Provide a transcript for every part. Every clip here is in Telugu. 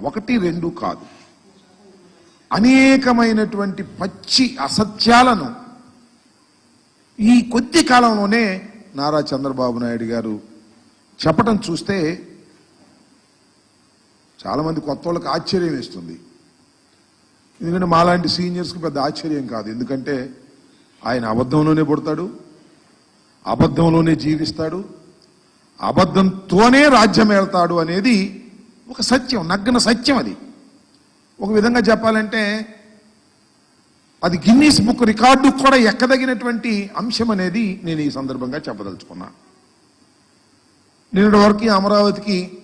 ఒకటి రెండు కాదు. అనేకమైనటువంటి పచ్చి అసత్యాలను ఈ కొద్ది కాలంలోనే నారా చంద్రబాబు నాయుడు గారు చెప్పటం చూస్తే చాలామంది కొత్త వాళ్ళకి ఆశ్చర్యం ఇస్తుంది ఎందుకంటే మాలాంటి సీనియర్స్కి పెద్ద ఆశ్చర్యం కాదు. ఎందుకంటే ఆయన అబద్ధంలోనే పుడతాడు అబద్ధంలోనే జీవిస్తాడు అబద్ధంతోనే రాజ్యం వెళ్తాడు అనేది ఒక సత్యం నగ్న సత్యం అది. ఒక విధంగా చెప్పాలంటే అది గిన్నీస్ బుక్ రికార్డు కూడా ఎక్కదగినటువంటి అంశం అనేది నేను ఈ సందర్భంగా చెప్పదలుచుకున్నా. నిన్నటి వరకు అమరావతికి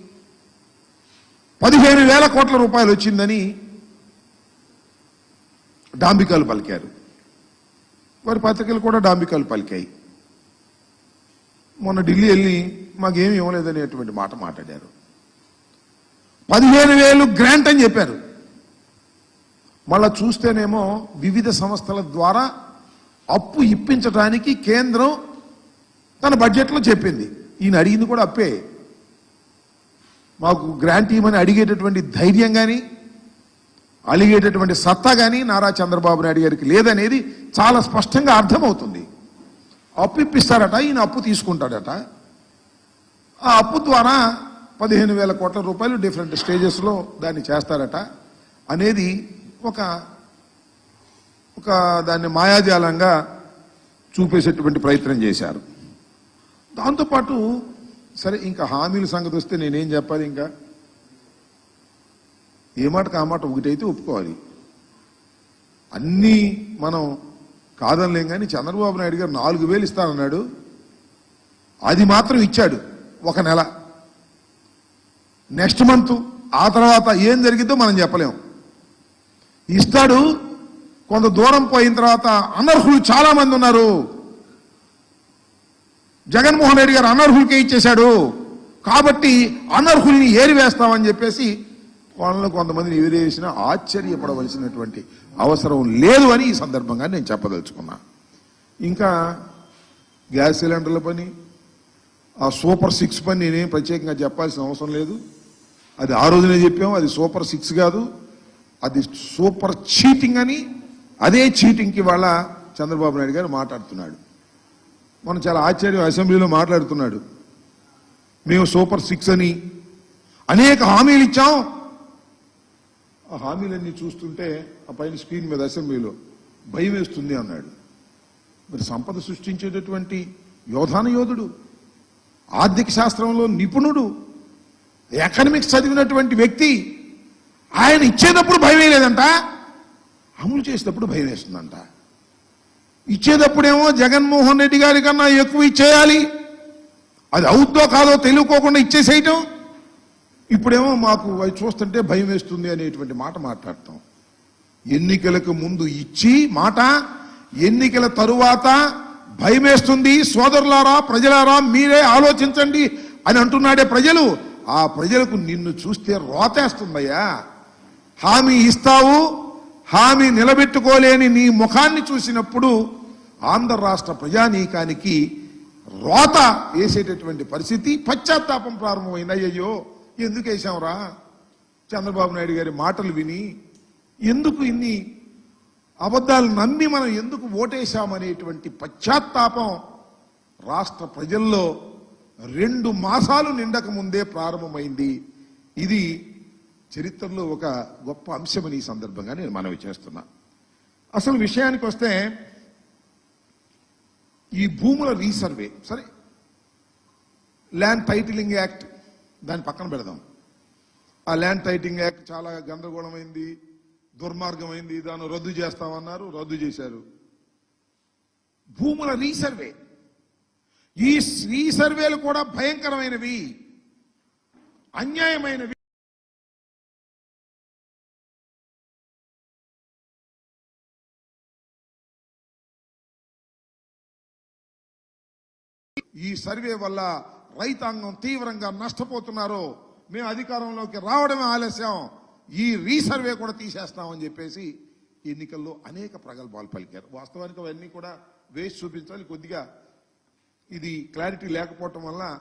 పదిహేను వేల కోట్ల రూపాయలు వచ్చిందని డాంబికాలు పలికారు. వారి పత్రికలు కూడా డాంబికాలు పలికాయి. మొన్న ఢిల్లీ వెళ్ళి మాకేమి ఇవ్వలేదనేటువంటి మాట మాట్లాడారు. పదిహేను వేలు గ్రాంట్ అని చెప్పారు. మళ్ళా చూస్తేనేమో వివిధ సంస్థల ద్వారా అప్పు ఇప్పించడానికి కేంద్రం తన బడ్జెట్లో చెప్పింది. ఈయన అడిగింది కూడా అప్పే. మాకు గ్రాంట్ ఇవ్వమని అడిగేటటువంటి ధైర్యం కానీ అలిగేటటువంటి సత్తా కానీ నారా చంద్రబాబు నాయుడు గారికి లేదనేది చాలా స్పష్టంగా అర్థమవుతుంది. అప్పు ఇప్పిస్తారట ఈయన అప్పు తీసుకుంటాడట. ఆ అప్పు ద్వారా పదిహేను వేల కోట్ల రూపాయలు డిఫరెంట్ స్టేజెస్లో దాన్ని చేస్తారట. అనేది ఒక ఒక దాన్ని మాయాజాలంగా చూపేసేటువంటి ప్రయత్నం చేశారు. దాంతోపాటు సరే ఇంకా హామీల సంగతి వస్తే నేనేం చెప్పాలి ఇంకా? ఏ మాటకు ఆ మాట ఒకటైతే ఒప్పుకోవాలి. అన్నీ మనం కాదనలేం కానీ చంద్రబాబు నాయుడు గారు నాలుగు వేలు ఇస్తానన్నాడు. అది మాత్రం ఇచ్చాడు ఒక నెల. నెక్స్ట్ మంత్ ఆ తర్వాత ఏం జరిగిద్దో మనం చెప్పలేం. ఇస్తాడు కొంత దూరం పోయిన తర్వాత అనర్హులు చాలామంది ఉన్నారు. జగన్మోహన్ రెడ్డి గారు అనర్హులకే ఇచ్చేశాడు. కాబట్టి అనర్హుల్ని ఏరివేస్తామని చెప్పేసి వాళ్ళని కొంతమందిని ఎదిరేసిన ఆశ్చర్యపడవలసినటువంటి అవసరం లేదు అని ఈ సందర్భంగా నేను చెప్పదలుచుకున్నా. ఇంకా గ్యాస్ సిలిండర్ల పని ఆ సూపర్ సిక్స్ పని నేనేం ప్రత్యేకంగా చెప్పాల్సిన అవసరం లేదు. అది ఆ రోజునే చెప్పాము అది సూపర్ సిక్స్ కాదు. అది సూపర్ చీటింగ్ అని అదే చీటింగ్కి వాళ్ళ చంద్రబాబు నాయుడు గారు మాట్లాడుతున్నాడు. మనం చాలా ఆశ్చర్యం అసెంబ్లీలో మాట్లాడుతున్నాడు. మేము సూపర్ సిక్స్ అని అనేక హామీలు ఇచ్చాం. ఆ హామీలన్నీ చూస్తుంటే ఆ పైన స్క్రీన్ మీద అసెంబ్లీలో భయం వేస్తుంది అన్నాడు. మరి సంపద సృష్టించేటటువంటి యోధాన యోధుడు ఆర్థిక శాస్త్రంలో నిపుణుడు ఎకనమిక్స్ చదివినటువంటి వ్యక్తి ఆయన ఇచ్చేటప్పుడు భయం లేదంట అమలు చేసేటప్పుడు భయం వేస్తుందంట. ఇచ్చేటప్పుడేమో జగన్మోహన్ రెడ్డి గారి కన్నా ఎక్కువ ఇచ్చేయాలి. అది అవుద్దో కాదో తెలియకోకుండా ఇచ్చేసేయటం. ఇప్పుడేమో మాకు అవి చూస్తుంటే భయం వేస్తుంది అనేటువంటి మాట మాట్లాడతాం. ఎన్నికలకు ముందు ఇచ్చి మాట ఎన్నికల తరువాత భయమేస్తుంది సోదరులారా ప్రజలారా మీరే ఆలోచించండి అని అంటున్నాడే ప్రజలు. ఆ ప్రజలకు నిన్ను చూస్తే రోతేస్తుందయ్యా. హామీ ఇస్తావు హామీ నిలబెట్టుకోలేని నీ ముఖాన్ని చూసినప్పుడు ఆంధ్ర రాష్ట్ర ప్రజానీకానికి రోత వేసేటటువంటి పరిస్థితి పశ్చాత్తాపం ప్రారంభమైంది అయ్యయ్యో ఎందుకు వేసాంరా చంద్రబాబు నాయుడు గారి మాటలు విని ఎందుకు ఇన్ని అబద్ధాలు నమ్మి మనం ఎందుకు ఓటేశామనేటువంటి పశ్చాత్తాపం రాష్ట్ర ప్రజల్లో రెండు మాసాలు నిండక ముందే ప్రారంభమైంది. ఇది చరిత్రలో ఒక గొప్ప అంశమని ఈ సందర్భంగా నేను మనవి చేస్తున్నా. అసలు విషయానికి వస్తే ఈ భూముల రీసర్వే సరే ల్యాండ్ టైటిలింగ్ యాక్ట్ దాని పక్కన పెడదాం. ఆ ల్యాండ్ టైటిలింగ్ యాక్ట్ చాలా గందరగోళమైంది దుర్మార్గమైంది దాన్ని రద్దు చేస్తామన్నారు రద్దు చేశారు. భూముల రీసర్వే ఈ రీసర్వేలు కూడా భయంకరమైనవి. అన్యాయమైనవి. ఈ సర్వే వల్ల రైతాంగం తీవ్రంగా నష్టపోతున్నారు. మేము అధికారంలోకి రావడమే ఆలస్యం. ఈ రీసర్వే కూడా తీసేస్తామని చెప్పేసి ఎన్నికల్లో అనేక ప్రగల్భాలు పలికారు. వాస్తవానికి అవన్నీ కూడా వేసి చూపించాలి. కొద్దిగా ఇది క్లారిటీ లేకపోవటం వల్ల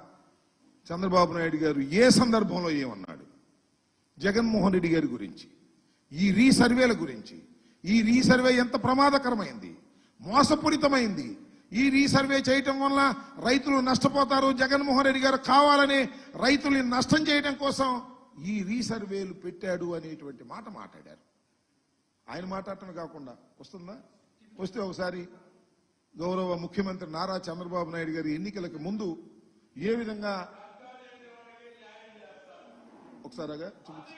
చంద్రబాబు నాయుడు గారు ఏ సందర్భంలో ఏమన్నాడు? జగన్మోహన్ రెడ్డి గారి గురించి ఈ రీసర్వేల గురించి. ఈ రీసర్వే ఎంత ప్రమాదకరమైంది? మోసపూరితమైంది. ఈ రీసర్వే చేయటం వల్ల రైతులు నష్టపోతారు. జగన్మోహన్ రెడ్డి గారు కావాలని రైతుల్ని నష్టం చేయడం కోసం ఈ రీసర్వేలు పెట్టాడు అనేటువంటి మాట మాట్లాడారు. ఆయన మాట్లాడటం కాకుండా వస్తుందా? వస్తే ఒకసారి గౌరవ ముఖ్యమంత్రి నారా చంద్రబాబు నాయుడు గారి ఎన్నికలకు ముందు ఏ విధంగా ఒకసారిగా చూపించు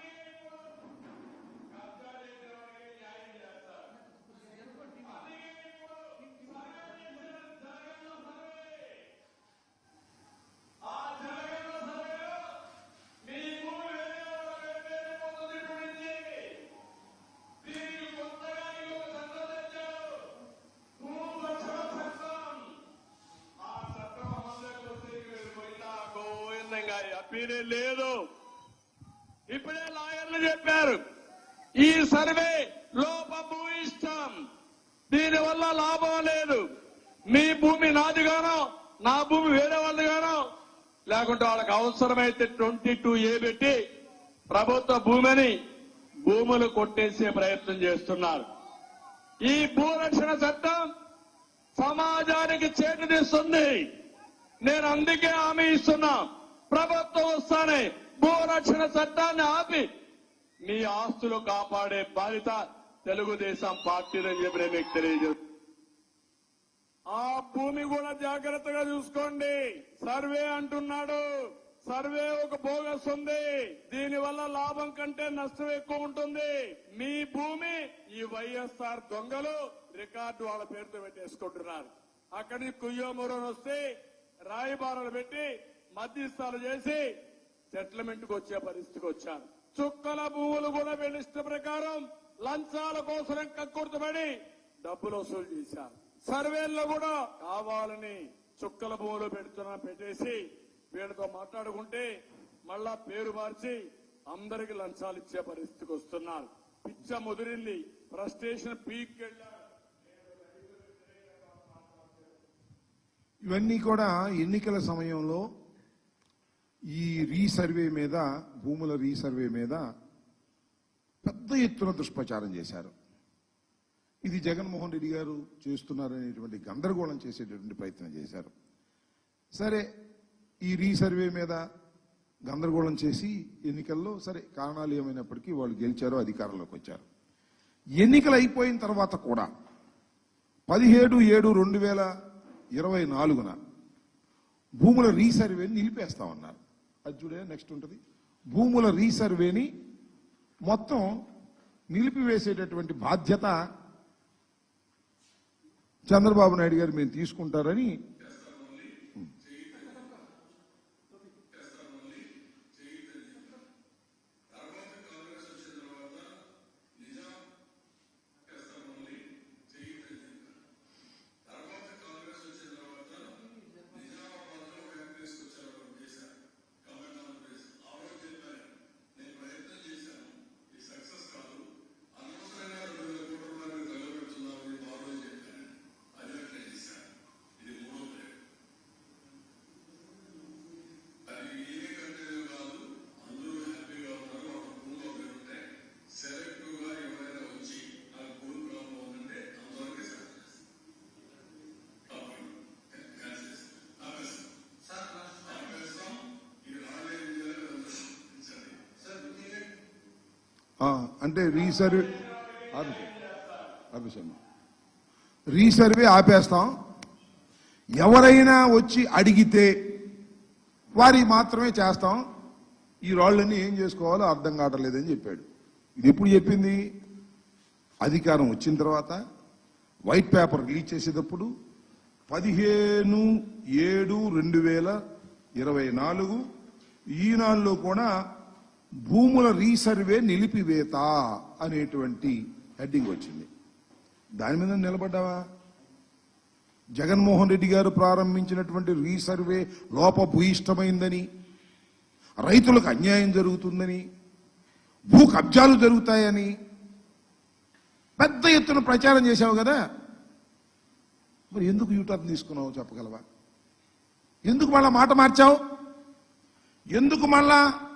గోవిందంగా అప్పీలే లేదు ఇప్పుడే లాయర్లు చెప్పారు ఈ సర్వే లోపభూయిష్టం దీని వల్ల లాభం లేదు మీ భూమి నాదిగానో నా భూమి వేరే వాళ్ళదిగానో లేకుంటే వాళ్ళకి అవసరమైతే ట్వంటీ టూ ఏ పెట్టి ప్రభుత్వ భూమిని భూములు కొట్టేసే ప్రయత్నం చేస్తున్నారు. ఈ భూరక్షణ చట్టం సమాజానికి చేటునిస్తుంది నేను అందుకే హామీ ఇస్తున్నా. ప్రభుత్వం వస్తానే భూరక్షణ చట్టాన్ని ఆపి మీ ఆస్తులు కాపాడే బాధ్యత తెలుగుదేశం పార్టీలని చెప్పి నేను మీకు తెలియజేస్తాను ఆ భూమి కూడా జాగ్రత్తగా చూసుకోండి. సర్వే అంటున్నాడు. సర్వే ఒక బోగస్ ఉంది. దీని వల్ల లాభం కంటే నష్టం ఎక్కువ ఉంటుంది. మీ భూమి ఈ వైఎస్ఆర్ దొంగలు రికార్డు వాళ్ళ పేరుతో పెట్టేసుకుంటున్నారు. అక్కడి నుంచి కుయ్యోమూరం వస్తే రాయబారాలు పెట్టి మధ్యస్థాలు చేసి సెటిల్మెంట్కు వచ్చే పరిస్థితికి వచ్చారు. చుక్కల భూములు కూడా వీళ్ళ ప్రకారం లంచాల కోసం కక్కుర్తపడి డబ్బులు వసూలు చేశారు. సర్వేల్లో కూడా కావాలని చుక్కల భూములు పెడుతున్నా పెట్టేసి వీళ్ళతో మాట్లాడుకుంటే మళ్ళా పేరు మార్చి అందరికి లంచాలు ఇచ్చే పరిస్థితికి వస్తున్నారు. పిచ్చ ముదిరింది. ఫ్రస్ట్రేషన్ పీక్ ఇవన్నీ కూడా ఎన్నికల సమయంలో ఈ రీసర్వే మీద భూముల రీసర్వే మీద పెద్ద ఎత్తున దుష్ప్రచారం చేశారు. ఇది జగన్మోహన్ రెడ్డి గారు చేస్తున్నారనేటువంటి గందరగోళం చేసేటటువంటి ప్రయత్నం చేశారు. సరే ఈ రీసర్వే మీద గందరగోళం చేసి ఎన్నికల్లో సరే కారణాలు ఏమైనప్పటికీ వాళ్ళు గెలిచారు అధికారంలోకి వచ్చారు. ఎన్నికలు అయిపోయిన తర్వాత కూడా పదిహేడు ఏడు రెండు వేల ఇరవై నాలుగున భూముల రీసర్వేని నిలిపేస్తామన్నారు. అది చూడే నెక్స్ట్ ఉంటుంది. భూముల రీసర్వేని మొత్తం నిలిపివేసేటటువంటి బాధ్యత చంద్రబాబు నాయుడు గారు మేము తీసుకుంటారని అంటే రీసర్వే ఆపేసే. రీసర్వే ఆపేస్తాం. ఎవరైనా వచ్చి అడిగితే వారి మాత్రమే చేస్తాం. ఈ రాళ్ళన్నీ ఏం చేసుకోవాలో అర్థం కావట్లేదని చెప్పాడు. ఇది ఎప్పుడు చెప్పింది? అధికారం వచ్చిన తర్వాత వైట్ పేపర్ రిలీజ్ చేసేటప్పుడు పదిహేను ఏడు రెండు వేల ఇరవై నాలుగు ఈనాడులో కూడా భూముల రీసర్వే నిలిపివేత అనేటువంటి హెడ్డింగ్ వచ్చింది. దాని మీద నిలబడ్డావా? జగన్మోహన్ రెడ్డి గారు ప్రారంభించినటువంటి రీసర్వే లోపభూయిష్టమైందని రైతులకు అన్యాయం జరుగుతుందని భూ కబ్జాలు జరుగుతాయని పెద్ద ఎత్తున ప్రచారం చేశావు కదా? మరి ఎందుకు యూటర్న్ తీసుకున్నావు చెప్పగలవా? ఎందుకు మళ్ళా మాట మార్చావు? ఎందుకు మళ్ళా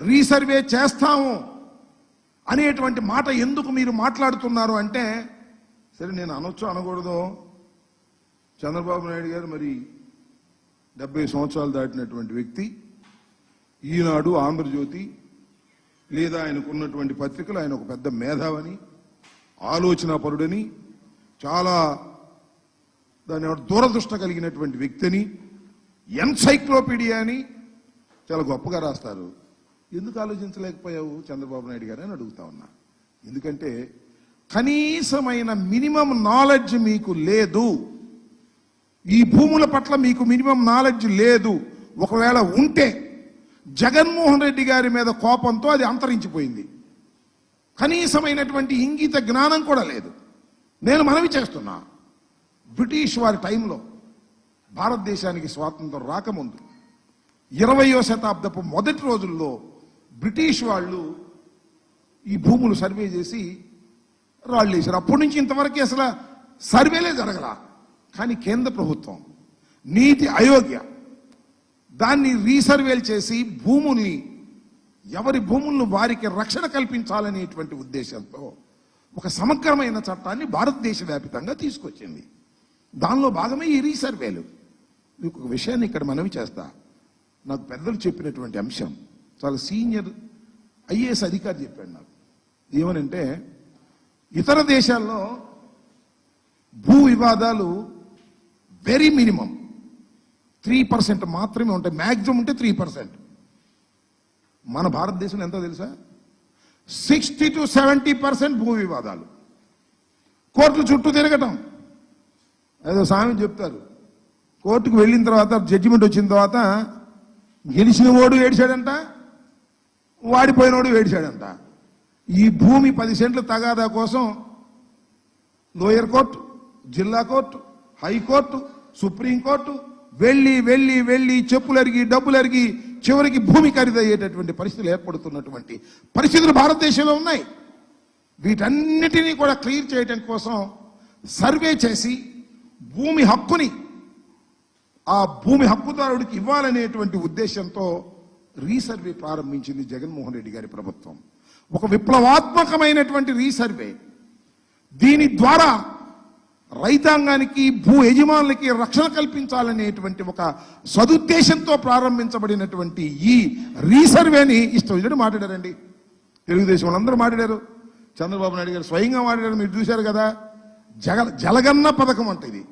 రీసర్వే చేస్తాము అనేటువంటి మాట ఎందుకు మీరు మాట్లాడుతున్నారు అంటే సరే నేను అనొచ్చు అనకూడదు. చంద్రబాబు నాయుడు గారు మరి డెబ్బై సంవత్సరాలు దాటినటువంటి వ్యక్తి ఈనాడు ఆంధ్రజ్యోతి లేదా ఆయనకున్నటువంటి పత్రికలు ఆయన ఒక పెద్ద మేధావని ఆలోచనాపరుడని చాలా దాని దూరదృష్ట కలిగినటువంటి వ్యక్తిని ఎన్సైక్లోపీడియా అని చాలా గొప్పగా రాస్తారు. ఎందుకు ఆలోచించలేకపోయావు చంద్రబాబు నాయుడు గారు అని అడుగుతా ఉన్నా. ఎందుకంటే కనీసమైన మినిమం నాలెడ్జ్ మీకు లేదు. ఈ భూముల పట్ల మీకు మినిమం నాలెడ్జ్ లేదు. ఒకవేళ ఉంటే జగన్మోహన్ రెడ్డి గారి మీద కోపంతో అది అంతరించిపోయింది. కనీసమైనటువంటి ఇంగిత జ్ఞానం కూడా లేదు. నేను మనవి చేస్తున్నా. బ్రిటిష్ వారి టైంలో భారతదేశానికి స్వాతంత్రం రాకముందు ఇరవయో శతాబ్దపు మొదటి రోజుల్లో బ్రిటిష్ వాళ్ళు ఈ భూములు సర్వే చేసి రాళ్ళు వేశారు. అప్పటి నుంచి ఇంతవరకు అసలు సర్వేలే జరగల. కానీ కేంద్ర ప్రభుత్వం నీతి అయోగ్య దాన్ని రీసర్వేలు చేసి భూముల్ని ఎవరి భూములను వారికి రక్షణ కల్పించాలనేటువంటి ఉద్దేశంతో ఒక సమగ్రమైన చట్టాన్ని భారతదేశ వ్యాపితంగా తీసుకొచ్చింది. దానిలో భాగమే ఈ రీసర్వేలు. మీకు ఒక విషయాన్ని ఇక్కడ మనవి చేస్తా. నాకు పెద్దలు చెప్పినటువంటి అంశం చాలా సీనియర్ ఐఏఎస్ అధికారి చెప్పాడు నాకు. ఏమనంటే ఇతర దేశాల్లో భూ వివాదాలు వెరీ మినిమం త్రీ పర్సెంట్ మాత్రమే ఉంటాయి. మ్యాక్సిమం ఉంటే త్రీ పర్సెంట్ మన భారతదేశంలో ఎంతో తెలుసా? సిక్స్టీ టు సెవెంటీ పర్సెంట్ భూ వివాదాలు. కోర్టుల చుట్టూ తిరగటం. ఏదో స్వామి చెప్తారు. కోర్టుకు వెళ్ళిన తర్వాత జడ్జిమెంట్ వచ్చిన తర్వాత గెలిచిన ఓడు ఏడిచాడంట. వాడిపోయినోడు ఏడిచాడంట ఈ భూమి పది సెంట్ల తగాదా కోసం లోయర్ కోర్టు జిల్లా court high court supreme court వెళ్ళి వెళ్ళి వెళ్ళి చెప్పులు అరిగి డబ్బులు అరిగి చివరికి భూమి ఖరీదయ్యేటటువంటి పరిస్థితులు ఏర్పడుతున్నటువంటి పరిస్థితులు భారతదేశంలో ఉన్నాయి. వీటన్నిటినీ కూడా క్లియర్ చేయడం కోసం సర్వే చేసి భూమి హక్కుని ఆ భూమి హక్కుదారుడికి ఇవ్వాలనేటువంటి ఉద్దేశంతో రీసర్వే ప్రారంభించింది జగన్మోహన్ రెడ్డి గారి ప్రభుత్వం. ఒక విప్లవాత్మకమైనటువంటి రీసర్వే. దీని ద్వారా రైతాంగానికి భూ యజమానులకి రక్షణ కల్పించాలనేటువంటి ఒక సదుద్దేశంతో ప్రారంభించబడినటువంటి ఈ రీసర్వేని ఇష్టం వచ్చినట్టు మాట్లాడారండి. తెలుగుదేశం వాళ్ళందరూ మాట్లాడారు. చంద్రబాబు నాయుడు గారు స్వయంగా మాట్లాడారు. మీరు చూశారు కదా. జగ జలగన్న పథకం అంటే ఇది.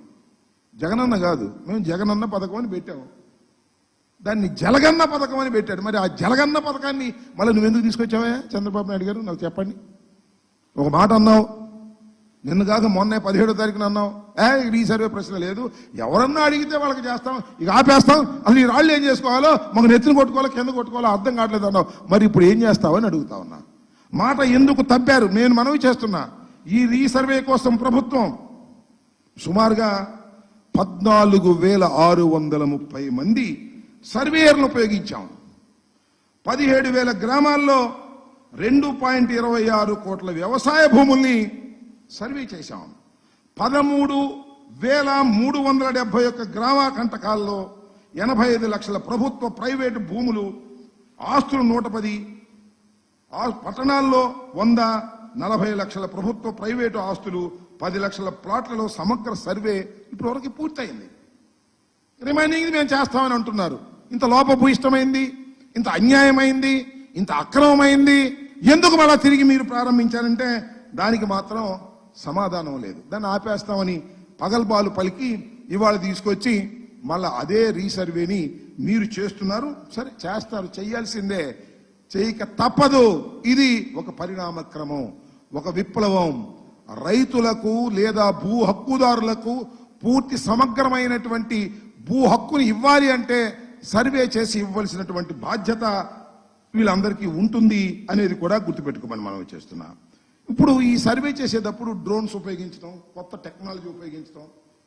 జగనన్న కాదు. మేము జగనన్న పథకం అని పెట్టాము. దాన్ని జలగన్న పథకం అని పెట్టాడు. మరి ఆ జలగన్న పథకాన్ని మళ్ళీ నువ్వు ఎందుకు తీసుకొచ్చావా చంద్రబాబు నాయుడు గారు? నాకు చెప్పండి. ఒక మాట అన్నావు. నిన్ను కాక మొన్నే పదిహేడో తారీఖున అన్నావు. ఏ ఈ సర్వే ప్రశ్న లేదు. ఎవరన్నా అడిగితే వాళ్ళకి చేస్తాం. ఇక ఆపేస్తాం. అసలు ఈ రాళ్ళు ఏం చేసుకోవాలో? మాకు నెత్తిని కొట్టుకోవాలో కింద కొట్టుకోవాలో అర్థం కావట్లేదు అన్నావు. మరి ఇప్పుడు ఏం చేస్తావని అడుగుతా ఉన్నా. మాట ఎందుకు తప్పారు? నేను మనవి చేస్తున్నా. ఈ రీసర్వే కోసం ప్రభుత్వం సుమారుగా పద్నాలుగు వేల ఆరు వందల ముప్పై మంది సర్వేయర్లు ఉపయోగించాం. పదిహేడు వేల గ్రామాల్లో రెండు పాయింట్ ఇరవై ఆరు కోట్ల వ్యవసాయ భూముల్ని సర్వే చేశాం. పదమూడు వేల మూడు వందల డెబ్బై ఒక్క గ్రామ కంటకాల్లో ఎనభై ఐదు లక్షల ప్రభుత్వ ప్రైవేటు భూములు ఆస్తులు నూట పది ఆ పట్టణాల్లో వంద నలభై లక్షల ప్రభుత్వ ప్రైవేటు ఆస్తులు పది లక్షల ప్లాట్లలో సమగ్ర సర్వే ఇప్పటివరకు పూర్తయింది. రిమైనింగ్ మేము చేస్తామని అంటున్నారు. ఇంత లోపభూయిష్టమైంది ఇంత అన్యాయమైంది ఇంత అక్రమమైంది ఎందుకు మళ్ళా తిరిగి మీరు ప్రారంభించారంటే దానికి మాత్రం సమాధానం లేదు. దాన్ని ఆపేస్తామని పగల్బాలు పలికి ఇవాళ తీసుకొచ్చి మళ్ళా అదే రీసర్వేని మీరు చేస్తున్నారు. సరే చేస్తారు. చేయాల్సిందే. చేయక తప్పదు. ఇది ఒక పరిణామ క్రమం ఒక విప్లవం. రైతులకు లేదా భూ హక్కుదారులకు పూర్తి సమగ్రమైనటువంటి భూ హక్కుని ఇవ్వాలి అంటే సర్వే చేసి ఇవ్వవలసినటువంటి బాధ్యత వీళ్ళందరికీ ఉంటుంది అనేది కూడా గుర్తుపెట్టుకోమని మనం చేస్తున్నాం. ఇప్పుడు ఈ సర్వే చేసేటప్పుడు డ్రోన్స్ ఉపయోగించడం కొత్త టెక్నాలజీ ఉపయోగించడం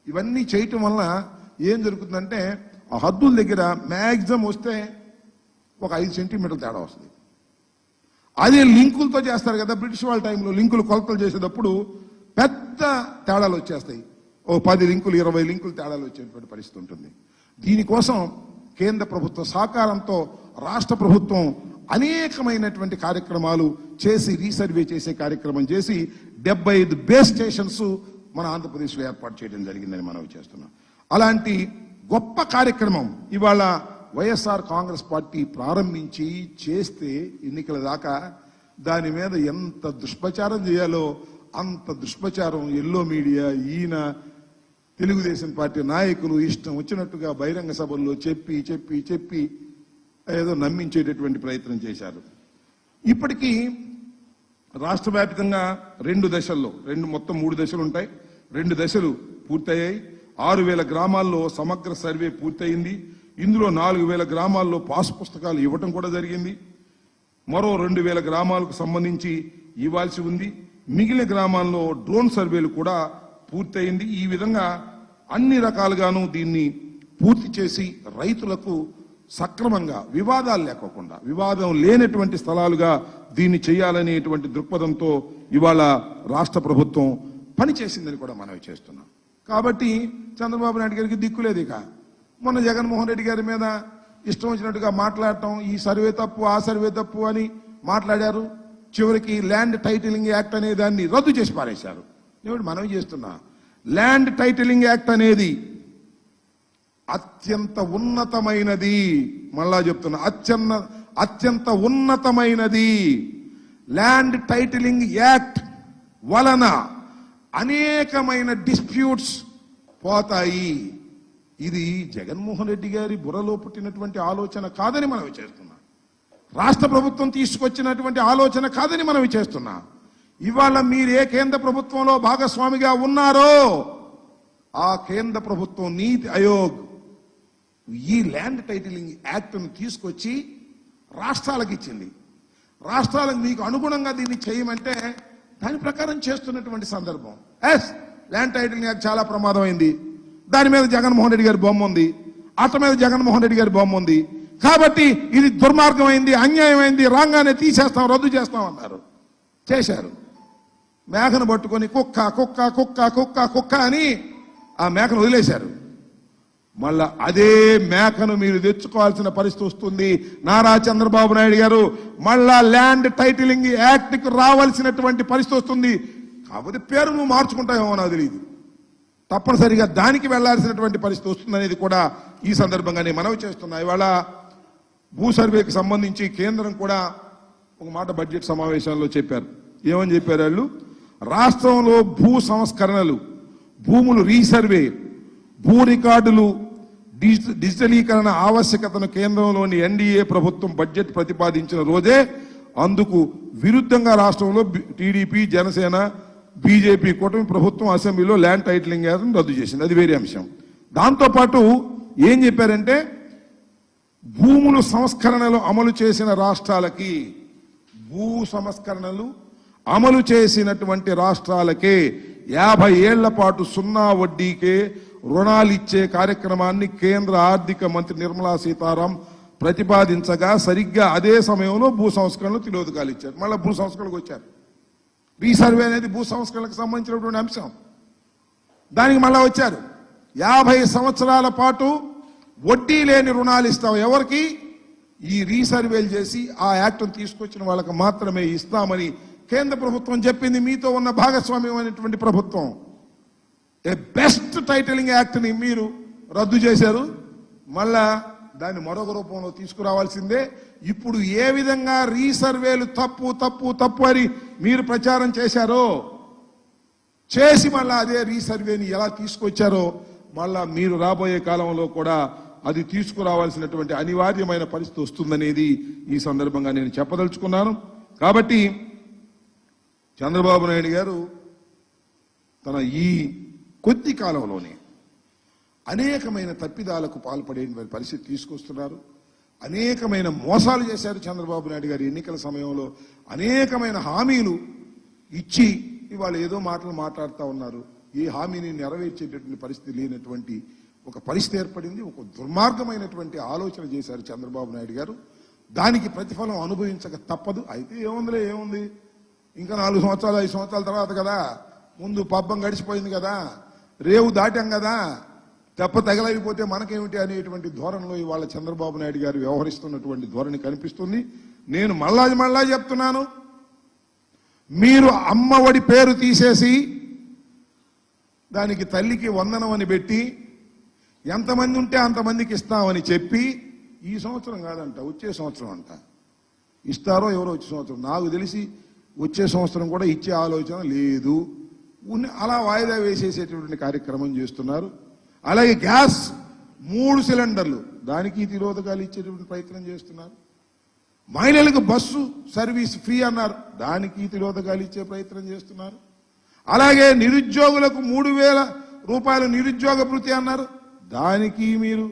ఇవన్నీ చేయటం వల్ల ఏం జరుగుతుందంటే ఆ హద్దుల దగ్గర మ్యాక్సిమం వస్తే ఒక ఐదు సెంటీమీటర్ల తేడా వస్తుంది. అదే లింకులతో చేస్తారు కదా బ్రిటిష్ వాళ్ళ టైంలో లింకులు కొలతలు చేసేటప్పుడు పెద్ద తేడాలు వచ్చేస్తాయి. ఓ పది లింకులు ఇరవై లింకులు తేడాలు వచ్చేటువంటి పరిస్థితి ఉంటుంది. దీనికోసం కేంద్ర ప్రభుత్వ సహకారంతో రాష్ట్ర ప్రభుత్వం అనేకమైనటువంటి కార్యక్రమాలు చేసి రీసర్వే చేసే కార్యక్రమం చేసి డెబ్బై ఐదు బేస్ స్టేషన్స్ మన ఆంధ్రప్రదేశ్లో ఏర్పాటు చేయడం జరిగిందని మనం చేస్తున్నాం. అలాంటి గొప్ప కార్యక్రమం ఇవాళ వైఎస్ఆర్ కాంగ్రెస్ పార్టీ ప్రారంభించి చేస్తే ఎన్నికల దాకా దాని మీద ఎంత దుష్ప్రచారం చేయాలో అంత దుష్ప్రచారం ఎల్లో మీడియా ఈయన తెలుగుదేశం పార్టీ నాయకులు ఇష్టం వచ్చినట్టుగా బహిరంగ సభల్లో చెప్పి చెప్పి చెప్పి ఏదో నమ్మించేటటువంటి ప్రయత్నం చేశారు. ఇప్పటికీ రాష్ట్ర వ్యాప్తంగా రెండు దశల్లో రెండు మొత్తం మూడు దశలు ఉంటాయి. రెండు దశలు పూర్తయ్యాయి. ఆరు వేల గ్రామాల్లో సమగ్ర సర్వే పూర్తయింది. ఇందులో నాలుగు వేల గ్రామాల్లో పాస్ పుస్తకాలు ఇవ్వటం కూడా జరిగింది. మరో రెండు వేల గ్రామాలకు సంబంధించి ఇవ్వాల్సి ఉంది. మిగిలిన గ్రామాల్లో డ్రోన్ సర్వేలు కూడా పూర్తయింది. ఈ విధంగా అన్ని రకాలుగాను దీన్ని పూర్తి చేసి రైతులకు సక్రమంగా వివాదాలు లేకోకుండా వివాదం లేనటువంటి స్థలాలుగా దీన్ని చేయాలనేటువంటి దృక్పథంతో ఇవాళ రాష్ట్ర ప్రభుత్వం పనిచేసిందని కూడా మనవి చేస్తున్నాం. కాబట్టి చంద్రబాబు నాయుడు గారికి దిక్కులేదు ఇక. మొన్న జగన్మోహన్ రెడ్డి గారి మీద ఇష్టం వచ్చినట్టుగా మాట్లాడటం ఈ సర్వే తప్పు ఆ సర్వే తప్పు అని మాట్లాడారు. చివరికి ల్యాండ్ టైటిలింగ్ యాక్ట్ అనే దాన్ని రద్దు చేసి పారేశారు. ఏమిటి మనం చేస్తున్నా. ల్యాండ్ టైటిలింగ్ యాక్ట్ అనేది అత్యంత ఉన్నతమైనది. మళ్ళా చెప్తున్నా అత్యన్న అత్యంత ఉన్నతమైనది. ల్యాండ్ టైటిలింగ్ యాక్ట్ వలన అనేకమైన డిస్ప్యూట్స్ పోతాయి. ఇది జగన్మోహన్ రెడ్డి గారి బుర్రలో పుట్టినటువంటి ఆలోచన కాదని మనం చేస్తున్నాం రాష్ట్ర ప్రభుత్వం తీసుకొచ్చినటువంటి ఆలోచన కాదని మనం చేస్తున్నా ఇవాళ మీరు ఏ కేంద్ర ప్రభుత్వంలో భాగస్వామిగా ఉన్నారో ఆ కేంద్ర ప్రభుత్వం నీతి ఆయోగ్ ఈ ల్యాండ్ టైటిలింగ్ యాక్ట్ను తీసుకొచ్చి రాష్ట్రాలకు ఇచ్చింది. రాష్ట్రాలకు మీకు అనుగుణంగా దీన్ని చేయమంటే దాని ప్రకారం చేస్తున్నటువంటి సందర్భం. ఎస్ ల్యాండ్ టైటిలింగ్ యాక్ట్ చాలా ప్రమాదమైంది. దాని మీద జగన్మోహన్ రెడ్డి గారి బొమ్మ ఉంది. అట్ట మీద జగన్మోహన్ రెడ్డి గారి బొమ్మ ఉంది. కాబట్టి ఇది దుర్మార్గమైంది అన్యాయమైంది రాగానే తీసేస్తాం రద్దు చేస్తాం అన్నారు. చేశారు. మేకను పట్టుకొని కుక్క కుక్క కుక్క కుక్క కుక్క అని ఆ మేకను వదిలేశారు. మళ్ళా అదే మేకను మీరు తెచ్చుకోవాల్సిన పరిస్థితి వస్తుంది. నారా చంద్రబాబు నాయుడు గారు మళ్ళా ల్యాండ్ టైటిలింగ్ యాక్ట్కి రావాల్సినటువంటి పరిస్థితి వస్తుంది. కాకపోతే పేరు నువ్వు మార్చుకుంటావేమో నాకు తెలియదు తప్పనిసరిగా దానికి వెళ్ళాల్సినటువంటి పరిస్థితి వస్తుందనేది కూడా ఈ సందర్భంగా నేను మనవి చేస్తున్నా. ఇవాళ భూ సర్వేకి సంబంధించి కేంద్రం కూడా ఒక మాట బడ్జెట్ సమావేశంలో చెప్పారు. ఏమని చెప్పారు వాళ్ళు? రాష్ట్రంలో భూ సంస్కరణలు భూములు రీసర్వే భూ రికార్డులు డిజి- డిజిటలీకరణ ఆవశ్యకతను కేంద్రంలోని ఎన్డీఏ ప్రభుత్వం బడ్జెట్ ప్రతిపాదించిన రోజే అందుకు విరుద్ధంగా రాష్ట్రంలో టీడీపీ జనసేన బీజేపీ కూటమి ప్రభుత్వం అసెంబ్లీలో ల్యాండ్ టైటిలింగ్ యాక్ట్ను రద్దు చేసింది. అది వేరే అంశం. దాంతోపాటు ఏం చెప్పారంటే భూములు సంస్కరణలు అమలు చేసిన రాష్ట్రాలకి భూ సంస్కరణలు అమలు చేసినటువంటి రాష్ట్రాలకే యాభై ఏళ్ళ పాటు సున్నా వడ్డీకే రుణాలు ఇచ్చే కార్యక్రమాన్ని కేంద్ర ఆర్థిక మంత్రి నిర్మలా సీతారాం ప్రతిపాదించగా సరిగ్గా అదే సమయంలో భూ సంస్కరణలు తిరోధకాలు ఇచ్చారు. మళ్ళీ భూ సంస్కరణకు వచ్చారు. రీసర్వే అనేది భూ సంస్కరణకు సంబంధించినటువంటి అంశం. దానికి మళ్ళా వచ్చారు. యాభై సంవత్సరాల పాటు వడ్డీ లేని రుణాలు ఇస్తాం ఎవరికి? ఈ రీసర్వేలు చేసి ఆ యాక్ట్ను తీసుకొచ్చిన వాళ్ళకి మాత్రమే ఇస్తామని కేంద్ర ప్రభుత్వం చెప్పింది మీతో ఉన్న భాగస్వామ్యం అనేటువంటి ప్రభుత్వం. ఏ బెస్ట్ టైటిలింగ్ యాక్ట్ని మీరు రద్దు చేశారు. మళ్ళా దాన్ని మరొక రూపంలో తీసుకురావాల్సిందే. ఇప్పుడు ఏ విధంగా రీసర్వేలు తప్పు తప్పు తప్పు అని మీరు ప్రచారం చేశారో చేసి మళ్ళా అదే రీసర్వేని ఎలా తీసుకొచ్చారో మళ్ళా మీరు రాబోయే కాలంలో కూడా అది తీసుకురావాల్సినటువంటి అనివార్యమైన పరిస్థితి వస్తుందనేది ఈ సందర్భంగా నేను చెప్పదలుచుకున్నాను. కాబట్టి చంద్రబాబు నాయుడు గారు తన ఈ కొద్ది కాలంలోనే అనేకమైన తప్పిదాలకు పాల్పడే పరిస్థితి తీసుకొస్తున్నారు. అనేకమైన మోసాలు చేశారు చంద్రబాబు నాయుడు గారు ఎన్నికల సమయంలో. అనేకమైన హామీలు ఇచ్చి ఇవాళ ఏదో మాటలు మాట్లాడుతూ ఉన్నారు. ఈ హామీని నెరవేర్చేటటువంటి పరిస్థితి లేనటువంటి ఒక పరిస్థితి ఏర్పడింది. ఒక దుర్మార్గమైనటువంటి ఆలోచన చేశారు చంద్రబాబు నాయుడు గారు. దానికి ప్రతిఫలం అనుభవించక తప్పదు. అయితే ఏముందిలే ఏముంది? ఇంకా నాలుగు సంవత్సరాలు ఐదు సంవత్సరాల తర్వాత కదా ముందు పబ్బం గడిచిపోయింది కదా రేవు దాటాం కదా తెప్ప తగలైపోతే మనకేమిటి అనేటువంటి ధోరణిలో ఇవాళ చంద్రబాబు నాయుడు గారు వ్యవహరిస్తున్నటువంటి ధోరణి కనిపిస్తుంది. నేను మళ్ళా మళ్ళా చెప్తున్నాను. మీరు అమ్మఒడి పేరు తీసేసి దానికి తల్లికి వందనం అని పెట్టి ఎంతమంది ఉంటే అంతమందికి ఇస్తామని చెప్పి ఈ సంవత్సరం కాదంట వచ్చే సంవత్సరం అంట. ఇస్తారో ఎవరో వచ్చే సంవత్సరం. నాకు తెలిసి వచ్చే సంవత్సరం కూడా ఇచ్చే ఆలోచన లేదు. అలా వాయిదా వేసేసేటటువంటి కార్యక్రమం చేస్తున్నారు. అలాగే గ్యాస్ మూడు సిలిండర్లు దానికి తిరోధకాలు ఇచ్చేటువంటి ప్రయత్నం చేస్తున్నారు. మహిళలకు బస్సు సర్వీస్ ఫ్రీ అన్నారు దానికి తిరోధకాలు ఇచ్చే ప్రయత్నం చేస్తున్నారు. అలాగే నిరుద్యోగులకు మూడు వేల రూపాయలు నిరుద్యోగ భృతి అన్నారు దానికి మీరు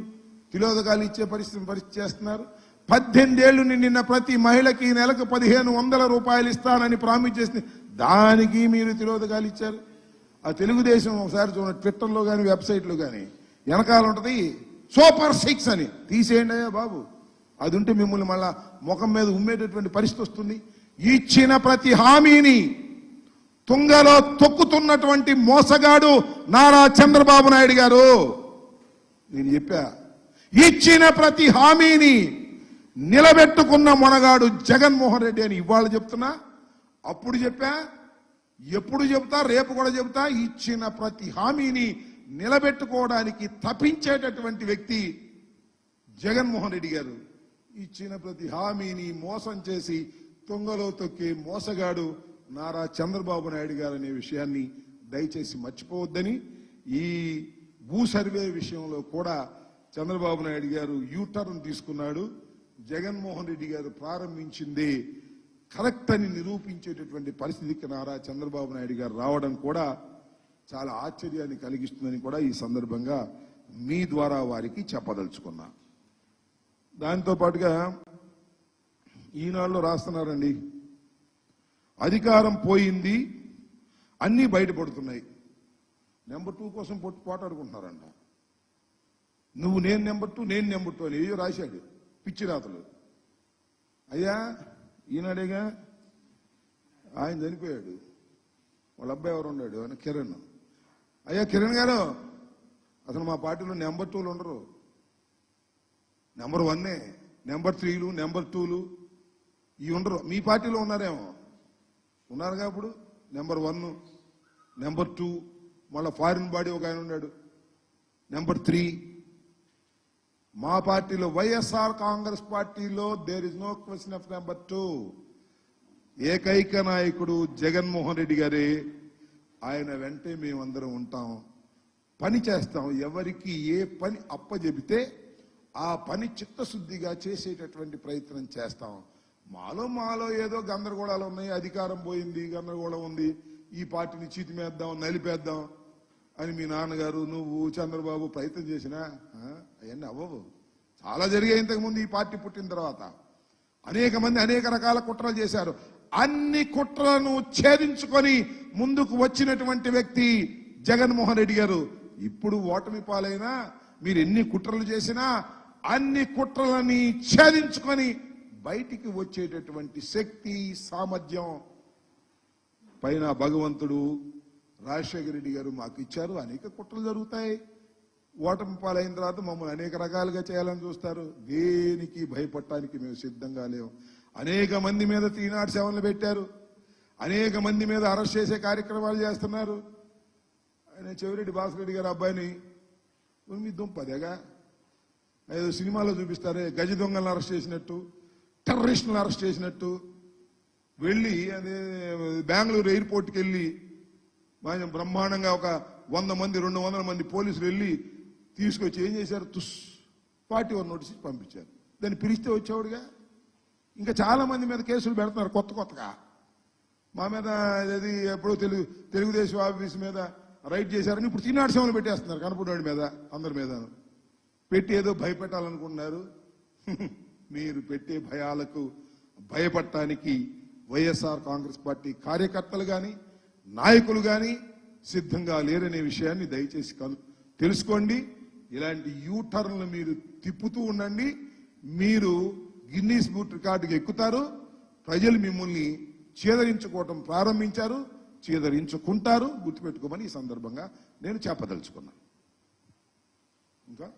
తిలోదకాలు ఇచ్చే పరిస్థితి పరిస్థితి చేస్తున్నారు. పద్దెనిమిదేళ్ళు నిన్న ప్రతి మహిళకి నెలకు పదిహేను వందల రూపాయలు ఇస్తానని ప్రామిస్ చేసింది. దానికి మీరు తిరోధకాలు ఇచ్చారు. ఆ తెలుగుదేశం ఒకసారి చూడండి ట్విట్టర్లో కానీ వెబ్సైట్లో కానీ వెనకాల ఉంటుంది సూపర్ సిక్స్ అని. తీసేయండి అయ్యా బాబు. అది ఉంటే మిమ్మల్ని మళ్ళా ముఖం మీద ఉమ్మేటటువంటి పరిస్థితి వస్తుంది. ఇచ్చిన ప్రతి హామీని తుంగలో తొక్కుతున్నటువంటి మోసగాడు నారా చంద్రబాబు నాయుడు గారు. నేను చెప్పా ఇచ్చిన ప్రతి హామీని నిలబెట్టుకున్న మొనగాడు జగన్మోహన్ రెడ్డి అని ఇవాళ చెప్తున్నా. అప్పుడు చెప్పా ఎప్పుడు చెప్తా రేపు కూడా చెప్తా. ఇచ్చిన ప్రతి హామీని నిలబెట్టుకోవడానికి తప్పించేటటువంటి వ్యక్తి జగన్మోహన్ రెడ్డి గారు. ఇచ్చిన ప్రతి హామీని మోసం చేసి తొంగలో తొక్కే మోసగాడు నారా చంద్రబాబు నాయుడు గారు అనే విషయాన్ని దయచేసి మర్చిపోవద్దని ఈ భూ సర్వే విషయంలో కూడా చంద్రబాబు నాయుడు గారు యూటర్న్ తీసుకున్నాడు. జగన్మోహన్ రెడ్డి గారు ప్రారంభించింది కరెక్ట్ అని నిరూపించేటటువంటి పరిస్థితికి నారా చంద్రబాబు నాయుడు గారు రావడం కూడా చాలా ఆశ్చర్యాన్ని కలిగిస్తుందని కూడా ఈ సందర్భంగా మీ ద్వారా వారికి చెప్పదలుచుకున్నా. దాంతో పాటుగా ఈనాడులో రాస్తున్నారండి. అధికారం పోయింది అన్నీ బయటపడుతున్నాయి. నెంబర్ టూ కోసం పోటాడుకుంటున్నారంట. నువ్వు నేను నెంబర్ టూ నేను నెంబర్ టూ అని ఏయో రాశాడు. పిచ్చిరాతలు. అయ్యా ఈనాడేగా ఆయన చనిపోయాడు. వాళ్ళ అబ్బాయి ఎవరు ఉన్నాడు? ఆయన కిరణ్. అయ్యా కిరణ్ గారు అసలు మా పార్టీలో నెంబర్ టూలు ఉండరు. నెంబర్ వన్నే నెంబర్ త్రీలు నెంబర్ టూలు ఇవి ఉండరు. మీ పార్టీలో ఉన్నారేమో? ఉన్నారుగా ఇప్పుడు? నెంబర్ వన్ నెంబర్ టూ మళ్ళీ ఫారిన్ బాడీ ఒక ఆయన ఉన్నాడు. నెంబర్ త్రీ మా పార్టీలో వైఎస్ఆర్ కాంగ్రెస్ పార్టీలో there is no question of number two ఏకైక నాయకుడు జగన్మోహన్ రెడ్డి గారే ఆయన వెంటే మేమందరం ఉంటాం. పని చేస్తాం. ఎవరికి ఏ పని అప్పజెబితే ఆ పని చిత్తశుద్ధిగా చేసేటటువంటి ప్రయత్నం చేస్తాం. మాలో మాలో ఏదో గందరగోళాలు ఉన్నాయి. అధికారం పోయింది గందరగోళం ఉంది. ఈ పార్టీని చీతిమేద్దాం నలిపేద్దాం. అని మీ నాన్నగారు నువ్వు చంద్రబాబు ప్రయత్నం చేసినా అవన్నీ అవ్వవు. చాలా జరిగాయి ఇంతకుముందు ఈ పార్టీ పుట్టిన తర్వాత. అనేక మంది అనేక రకాల కుట్రలు చేశారు. అన్ని కుట్రలను ఛేదించుకొని ముందుకు వచ్చినటువంటి వ్యక్తి జగన్మోహన్ రెడ్డి గారు. ఇప్పుడు ఓటమి పాలైనా మీరు ఎన్ని కుట్రలు చేసినా అన్ని కుట్రలని ఛేదించుకొని బయటికి వచ్చేటటువంటి శక్తి సామర్థ్యం పైన భగవంతుడు రాజశేఖర రెడ్డి గారు మాకు ఇచ్చారు. అనేక కుట్రలు జరుగుతాయి. ఓటమి పాలైన తర్వాత మమ్మల్ని అనేక రకాలుగా చేయాలని చూస్తారు. దేనికి భయపడటానికి మేము సిద్ధంగా లేవు. అనేక మంది మీద త్రీనాడు సెవెన్లు పెట్టారు. అనేక మంది మీద అరెస్ట్ చేసే కార్యక్రమాలు చేస్తున్నారు. ఆయన చెవిరెడ్డి భాస్కరెడ్డి గారు అబ్బాయిని మీ దుంపదేగా ఏదో సినిమాలో చూపిస్తారే గజ దొంగలను అరెస్ట్ చేసినట్టు టెర్రరిస్టులను అరెస్ట్ చేసినట్టు వెళ్ళి అదే బెంగళూరు ఎయిర్పోర్ట్కి వెళ్ళి బ్రహ్మాండంగా ఒక వంద మంది రెండు వందల మంది పోలీసులు వెళ్ళి తీసుకొచ్చి ఏం చేశారు? తుస్ పార్టీ వారు నోటీస్ పంపించారు. దాన్ని పిలిస్తే వచ్చేవాడుగా. ఇంకా చాలా మంది మీద కేసులు పెడుతున్నారు కొత్త కొత్తగా. మా మీద అది ఎప్పుడో తెలుగు తెలుగుదేశం ఆఫీస్ మీద రైట్ చేశారని ఇప్పుడు తిన్నాడు సేవలు పెట్టేస్తున్నారు కనపడవాడి మీద అందరి మీద. పెట్టి ఏదో భయపెట్టాలనుకున్నారు మీరు పెట్టే భయాలకు భయపడటానికి వైఎస్ఆర్ కాంగ్రెస్ పార్టీ కార్యకర్తలు కానీ నాయకులు కానీ సిద్ధంగా లేరనే విషయాన్ని దయచేసి తెలుసుకోండి. ఇలాంటి యూటర్న్లు మీరు తిప్పుతూ ఉండండి. మీరు గిన్నీస్ బుక్ రికార్డుకి ఎక్కుతారు. ప్రజలు మిమ్మల్ని చేదరించుకోవటం ప్రారంభించారు. చేదరించుకుంటారు. గుర్తుపెట్టుకోమని ఈ సందర్భంగా నేను చెప్పదలుచుకున్నాను ఇంకా?